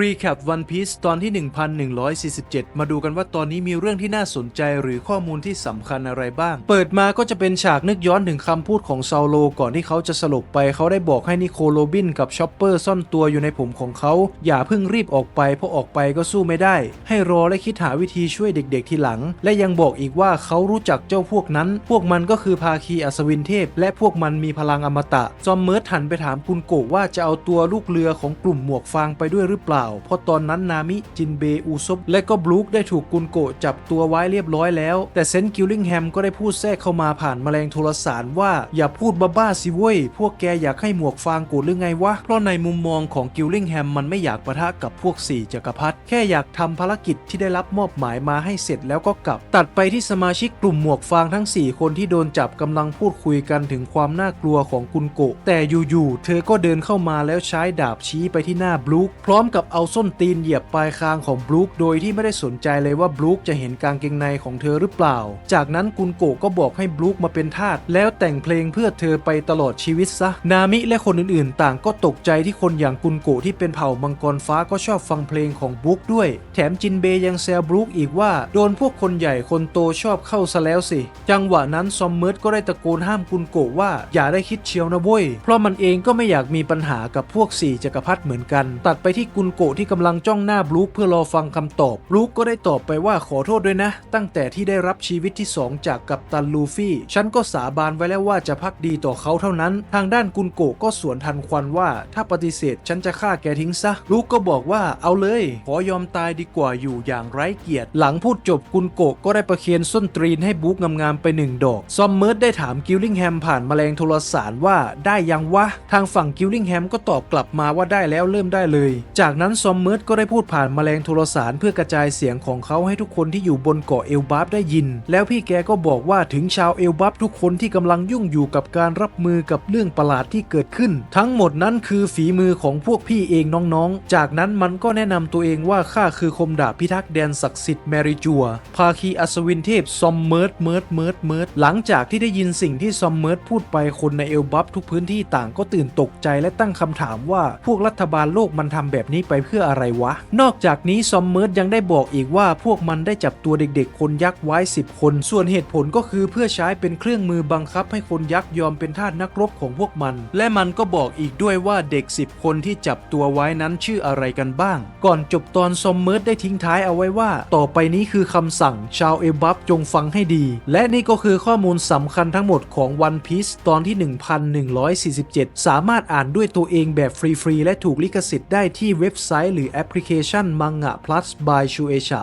รีแคป One Piece ตอนที่ 1147 มาดูกันว่าตอนนี้มีเรื่องที่น่าสนใจหรือข้อมูลที่สำคัญอะไรบ้าง เปิดมาก็จะเป็นฉากนึกย้อนถึงคำพูดของซาโล ก่อนที่เขาจะสลบไปเขาได้บอกให้นิโคโรบินกับชอปเปอร์ซ่อนตัวอยู่ในผมของเขา อย่าเพิ่งรีบออกไป เพราะออกไปก็สู้ไม่ได้ ให้รอและคิดหาวิธีช่วยเด็กๆทีหลัง และยังบอกอีกว่าเขารู้จักเจ้าพวกนั้น พวกมันก็คือภาคีอัศวินเทพ และพวกมันมีพลังอมตะ จอมเมิร์ดหันไปถามกุนโกว่าจะเอาตัวลูกเรือของกลุ่มหมวกฟางไปด้วยหรือเปล่าเพราะตอนนั้นนามิจินเบอูซบและก็บลูคได้ถูกกุนโกะจับตัวไว้เรียบร้อยแล้ว แต่เซนต์กิลลิงแฮมก็ได้พูดแทรกเข้ามาผ่านแมลงโทรสารว่าอย่าพูดบ้าๆสิเว้ย พวกแกอยากให้หมวกฟางโกรธหรือไงวะ เพราะในมุมมองของกิลลิงแฮมมันไม่อยากปะทะกับพวกสี่จักรพรรดิแค่อยากทำภารกิจที่ได้รับมอบหมายมาให้เสร็จแล้วก็กลับ ตัดไปที่สมาชิกกลุ่มหมวกฟางทั้ง 4 คนที่โดนจับกำลังพูดคุยกันถึงความน่ากลัวของกุนโกะแต่อยู่ๆเธอก็เดินเข้ามาแล้วใช้ดาบชี้ไปที่หน้าบลูคพร้อมกับเอาส้นตีนเหยียบปลายคางของบลูคโดยที่ไม่ได้สนใจเลยว่าบลูคจะเห็นกางเกงในของเธอหรือเปล่า จากนั้นกุนโกก็บอกให้บลูคมาเป็นทาสแล้วแต่งเพลงเพื่อเธอไปตลอดชีวิตซะ นามิและคนอื่นๆ ต่างก็ตกใจที่คนอย่างกุนโกที่เป็นเผ่ามังกรฟ้าก็ชอบฟังเพลงของบลูคด้วย แถมจินเบยังแซวบลูคอีกว่าโดนพวกคนใหญ่คนโตชอบเข้าซะแล้วสิ จังหวะนั้นซอมเมิร์ดก็ได้ตะโกนห้ามกุนโกว่าอย่าได้คิดเชียวนะเว้ยเพราะมันเองก็ไม่อยากมีปัญหากับพวกสี่จักรพรรดิเหมือนกัน ตัดไปที่กุนโกะที่กำลังจ้องหน้าบลูคเพื่อรอฟังคำตอบ บลูคก็ได้ตอบไปว่าขอโทษด้วยนะ ตั้งแต่ที่ได้รับชีวิตที่สองจากกัปตันลูฟี่ ฉันก็สาบานไว้แล้วว่าจะพักดีต่อเขาเท่านั้น ทางด้านกุนโกะก็สวนทันควันว่า ถ้าปฏิเสธฉันจะฆ่าแกทิ้งซะ บลูคก็บอกว่าเอาเลย ขอยอมตายดีกว่าอยู่อย่างไร้เกียรติ หลังพูดจบกุนโกะก็ได้ประเคนส้นตรีนให้บุ๊กงามๆไปหนึ่งดอก ซอมเมิร์ดได้ถามกิลลิงแฮมผ่านแมลงโทรสารว่าได้ยังวะ ทางฝั่งกิลลิงแฮมก็ตอบกลับมาว่าได้แล้วเริ่มได้เลย จากนั้นซอมเมิร์ดก็ได้พูดผ่านแมลงโทรสารเพื่อกระจายเสียงของเขาให้ทุกคนที่อยู่บนเกาะเอลบัฟได้ยิน แล้วพี่แกก็บอกว่าถึงชาวเอลบัฟทุกคนที่กำลังยุ่งอยู่กับการรับมือกับเรื่องประหลาดที่เกิดขึ้น ทั้งหมดนั้นคือฝีมือของพวกพี่เองน้องๆ จากนั้นมันก็แนะนำตัวเองว่าข้าคือคมดาบพิทักษ์แดนศักดิ์สิทธิ์แมริจัว ภาคีอัศวินเทพซอมเมิร์ดเมิร์ดเมิร์ดเมิร์ดหลังจากที่ได้ยินสิ่งที่ซอมเมิร์ดพูดไปคนในเอลบัฟทุกพื้นที่ต่างก็ตื่นตกใจและตั้งคำถามว่าพวกรัฐบาลโลกมันทำแบบนี้ไปเพื่ออะไรวะ นอกจากนี้ซอมเมิร์ดยังได้บอกอีกว่าพวกมันได้จับตัวเด็กๆ คนยักษ์ไว้ 10 คน ส่วนเหตุผลก็คือเพื่อใช้เป็นเครื่องมือบังคับให้คนยักษ์ยอมเป็นทาสนักรบของพวกมัน และมันก็บอกอีกด้วยว่าเด็ก 10 คนที่จับตัวไว้นั้นชื่ออะไรกันบ้าง ก่อนจบตอนซอมเมิร์ดได้ทิ้งท้ายเอาไว้ว่า ต่อไปนี้คือคำสั่งชาวเอบัฟจงฟังให้ดี และนี่ก็คือข้อมูลสำคัญทั้งหมดของ One Piece ตอนที่ 1147 สามารถอ่านด้วยตัวเองแบบฟรีๆและถูกลิขสิทธิ์ได้ที่เว็บไซต์หรือแอปพลิเคชันมังงะ plus by ชูเอชะ